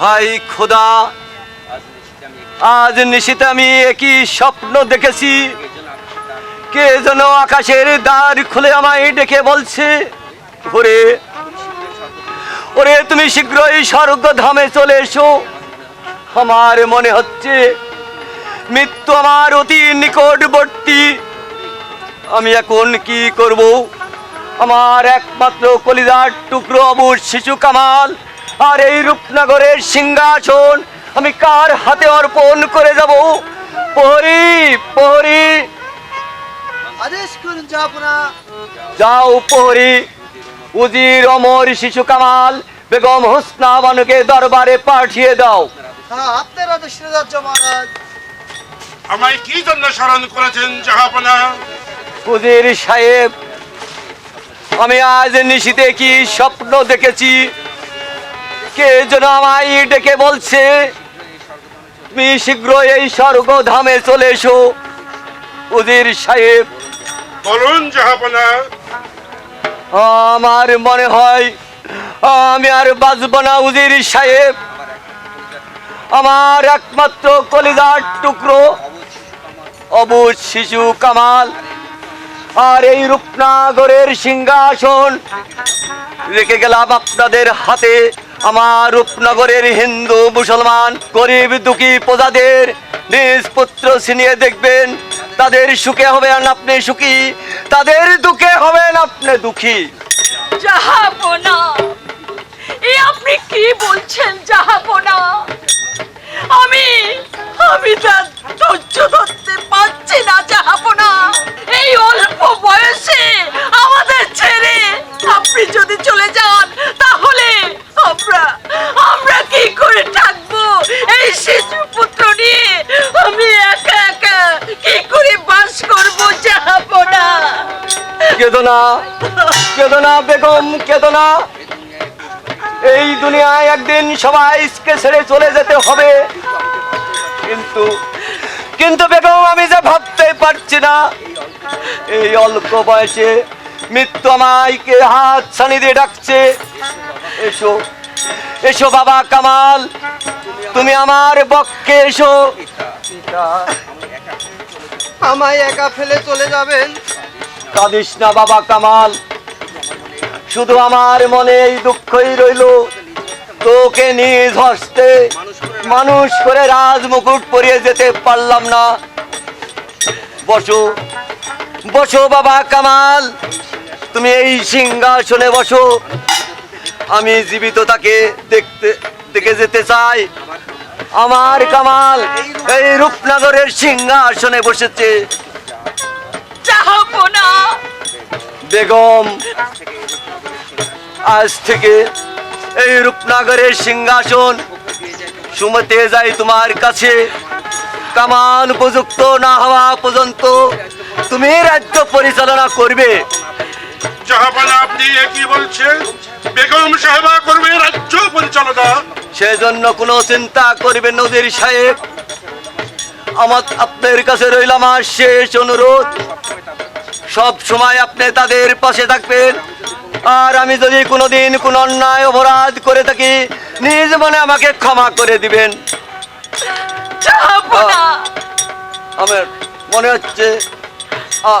High খোদা, আজ নিশিতে আমি একই স্বপ্ন দেখেছি। কে যেন আকাশের দ্বার খুলে আমায় ডেকে বলছে, ওরে ওরে, তুমি শীঘ্রই স্বর্গ ধামে চলে এসো। আমার মনে হচ্ছে, মৃত্যু আমার অতি নিকটবর্তী। আমি এখন কি করব? আমার একমাত্র কলিদার টুকরো অবুজ শিশু কামাল। আর এই রূপনগরের সিংহাসন। আমি কার হাতে অর্পণ করে যাব? পহরি পহরি আদেশ করুন যাও পহরি উজির অমর শিশু কামাল বেগম হোসনা বানুকে দরবারে পাঠিয়ে দাও। হ্যাঁ আপনার আদেশ মহারাজ। আমায় কি জন্য স্মরণ করেছেন জাহাপনা উজির সাহেব আমি আজ নিশিতে কি স্বপ্ন দেখেছি? কে যেন আমায় ডেকে বলছে তুমি শীঘ্র এই স্বর্গধামে চলে এসো। উজির সাহেব বলুন জাহাপনা আমার মনে হয় আমি আর বাঁচব না উজির সাহেব। আমার একমাত্র কলিজার টুকরো অবুজ শিশু কামাল। আর এই রূপনাগরের সিংহাসন রেখে গেলাম আপনাদের হাতে। আমার রূপনগরের হিন্দু মুসলমান গরিব দুঃখী প্রজাদের নিজ পুত্র ছিনিয়ে দেখবেন। তাদের সুখে হবেন আপনি সুখী, তাদের দুঃখে হবেন আপনি দুঃখী। জাহাপনা। এ আপনি কি বলছেন জাহাপনা? আমি আমি তার ধৈর্য ধরতে পারছি না কেদনা কেদনা বেগম, কেদনা। এই দুনিয়ায় একদিন সবাইকে ছেড়ে চলে যেতে হবে। কিন্তু কিন্তু বেগম, আমি যে ভাবতে পারছি না। এই অল্প বয়সে মৃত্যু আমাইকে হাত ছানি দিয়ে ডাকছে। এসো এসো বাবা কামাল, তুমি আমার বক্ষে এসো। আমায় একা ফেলে চলে যাবেন। কাঁদিস না বাবা কামাল। শুধু আমার মনে এই দুঃখই রইল। তোকে নিজ হস্তে মানুষ করে রাজ মুকুট পরিয়ে যেতে পারলাম না। বসো বসো বাবা কামাল। তুমি এই সিংহাসনে বসো। আমি জীবিত তাকে দেখতে, দেখে যেতে চাই। আমার কামাল এই রূপনগরের সিংহাসনে বসেছে। জাহাপনা বেগম আজ থেকে এই রূপনগরের সিংহাসন সুমতে যাই তোমার কাছে। কামান উপযুক্ত না হওয়া পর্যন্ত তুমি রাজ্য পরিচালনা করবে। জাহাপনা আপনি কি বলছেন বেগম সাহেবা করবে রাজ্য পরিচালনা। সেজন্য কোনো চিন্তা করবে নদীর সাহেব। আমার আপনার কাছে রইল আমার শেষ অনুরোধ। সব সময় আপনি তাদের পাশে থাকবেন। আর আমি যদি কোনোদিন কোন অন্যায় অপরাধ করে থাকি নিজ মনে আমাকে ক্ষমা করে দিবেন। আমার মনে হচ্ছে আ-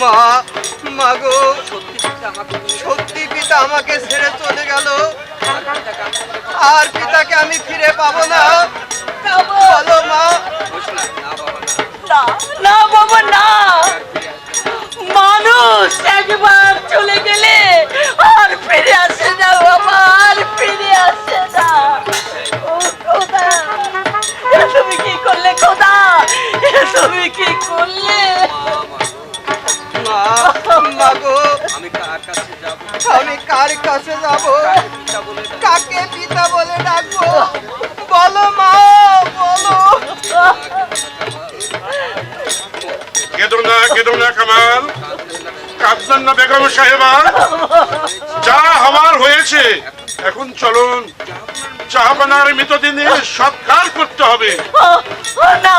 মা মা গো সত্যি পিতা আমাকে ছেড়ে চলে গেল। আর পিতাকে আমি ফিরে পাবো না। বলো মা। না বাবা না। কার কাছে যাব? কাকে পিতা বলে ডাকবো? বলো মা বলো। কেঁদো না কেঁদো না কামাল। কাঁদলেন না বেগম সাহেবা যা হওয়ার হয়েছে এখন চলুন। জাহাপানার মৃতদিনে সৎকার করতে হবে। না।